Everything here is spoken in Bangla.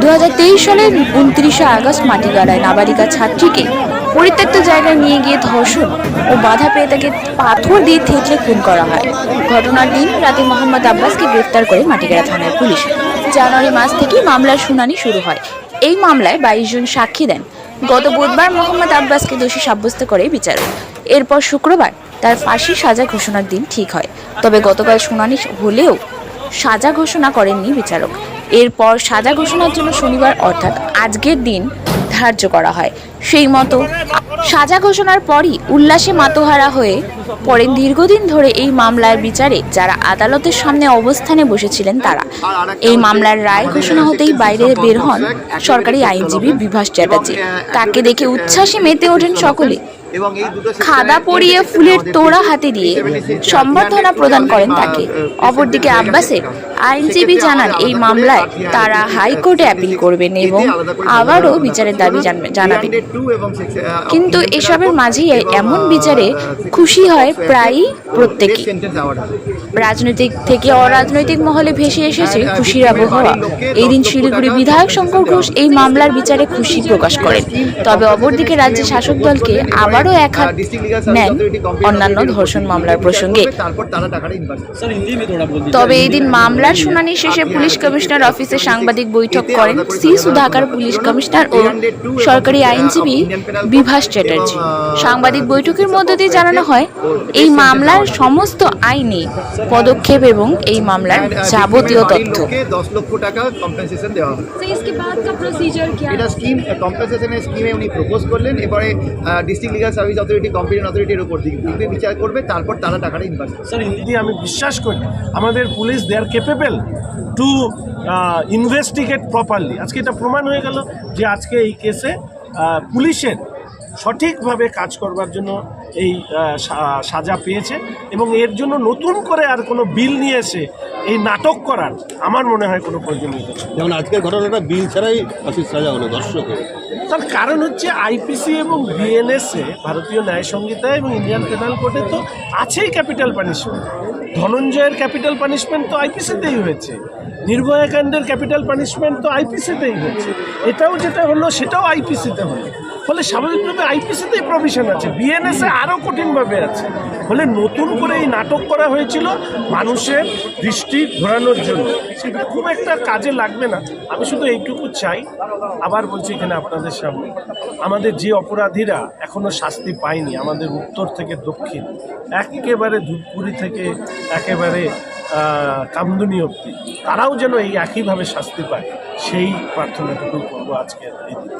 দু সালের উনত্রিশে আগস্ট মাটিগাড়ায় নাবালিকা ছাত্রীকে পরিত্যক্ত জায়গায় নিয়ে গিয়ে ধর্ষণ ও বাধা পেয়ে তাকে পাথর দিয়ে থেতলে খুন করা হয়। ঘটনার দিন রাতে মোহাম্মদ আব্বাসকে গ্রেফতার করে মাটিগাড়া থানার পুলিশ। জানুয়ারি মাস থেকেই মামলার শুনানি শুরু হয়। এই মামলায় বাইশ জন সাক্ষী দেন। গত বুধবার মোহাম্মদ আব্বাসকে দোষী সাব্যস্ত করে বিচারক। এরপর শুক্রবার তার ফাঁসি সাজা ঘোষণার দিন ঠিক হয়। তবে গতকাল শুনানি হলেও সাজা ঘোষণা করেননি বিচারক। এরপর সাজা ঘোষণার জন্য শনিবার, অর্থাৎ আজকের দিন, ধার্য করা হয়। সেই মতো সাজা ঘোষণার পরই উল্লাসে মাতোহারা হয়ে পরে দীর্ঘদিন ধরে এই মামলার বিচারে যারা আদালতের সামনে অবস্থানে বসেছিলেন তারা। এই মামলার রায় ঘোষণা হতেই বাইরে বের হন সরকারি আইনজীবী বিভাস চ্যাটার্জি। তাকে দেখে উচ্ছ্বাসে মেতে ওঠেন সকলে। খাদা পরিয়ে ফুলের তোড়া হাতে দিয়ে সম্বর্ধনা প্রদান করেন তাকে। অপরদিকে আব্বাসের আইনজীবী জানান এই মামলায় তারা হাইকোর্টে অ্যাপিল করবেন এবং আবারও বিচারের দাবি জানাবেন। কিন্তু এসবের মাঝেই এমন বিচারে খুশি হয় প্রায়ই প্রত্যেকেই রাজনৈতিক থেকে অরাজনৈতিক মহলে ভেসে এসেছে খুশির আবহাওয়া এই দিন শিলিগুড়ি বিধায়ক শঙ্কর ঘোষ এই মামলার বিচারে খুশি প্রকাশ করেন। তবে অপরদিকে রাজ্যের শাসক দলকে আরও এক হাত নেন অন্যান্য ধর্ষণ মামলার প্রসঙ্গে তবে এদিন মামলার শুনানি শেষে পুলিশ কমিশনার অফিসে সাংবাদিক বৈঠক করেন সি সুধাকার পুলিশ কমিশনার ও সরকারি আইনজীবী বিভাস চ্যাটার্জি সাংবাদিক বৈঠকের মধ্য দিয়ে জানানো হয় এই মামলার সমস্ত আইনি পদক্ষেপ এবং এই মামলার যাবতীয় তথ্য এটা স্কিম কম্পেনসেশনের স্কিমে উনি প্রপোজ করলেন এবারে district legal service authority competent অথরিটির উপর দিকবে বিচার করবে, তারপর তারা টাকাটা ইনভেস্ট স্যার ইন্ডি আমি বিশ্বাস করি, আমাদের police they are capable to investigate properly আজকে এটা প্রমাণ হয়ে গেল যে আজকে এই কেসে পুলিশের সঠিকভাবে কাজ করবার জন্য এই সাজা পেয়েছে এবং এর জন্য নতুন করে আর কোনো বিল নিয়ে এসে এই নাটক করার আমার মনে হয় কোনো প্রয়োজনীয়তা ছিল যেমন আজকের ঘটনাটা বিল ছাড়াই ফাঁসির সাজা হলো দর্শকের। তার কারণ হচ্ছে আইপিসি এবং বিএনএসএ ভারতীয় ন্যায় সংহিতা এবং ইন্ডিয়ান পেনাল কোডে তো আছেই ক্যাপিটাল পানিশমেন্ট। ধনঞ্জয়ের ক্যাপিটাল পানিশমেন্ট তো আইপিসিতেই হয়েছে। নির্ভয়াকাণ্ডের ক্যাপিটাল পানিশমেন্ট তো আইপিসিতেই হয়েছে। এটাও যেটা হলো সেটাও আইপিসিতে হলো। ফলে স্বাভাবিকভাবে আইপিসিতেই প্রভিশন আছে। বিএনএসএ আরও কঠিনভাবে আছে। ফলে নতুন করে এই নাটক করা হয়েছিল মানুষের দৃষ্টি ঘোরানোর জন্য। সেটা খুব একটা কাজে লাগবে না। আমি শুধু এইটুকু চাই। আবার বলছি এখানে আপনাদের সামনে, আমাদের যে অপরাধীরা এখনও শাস্তি পায়নি, আমাদের উত্তর থেকে দক্ষিণ, একেবারে ধূপগুড়ি থেকে একেবারে কামদুনি অব্দি তারাও যেন এই একইভাবে শাস্তি পায়, সেই প্রার্থনাটুকু করব আজকে এই দিনে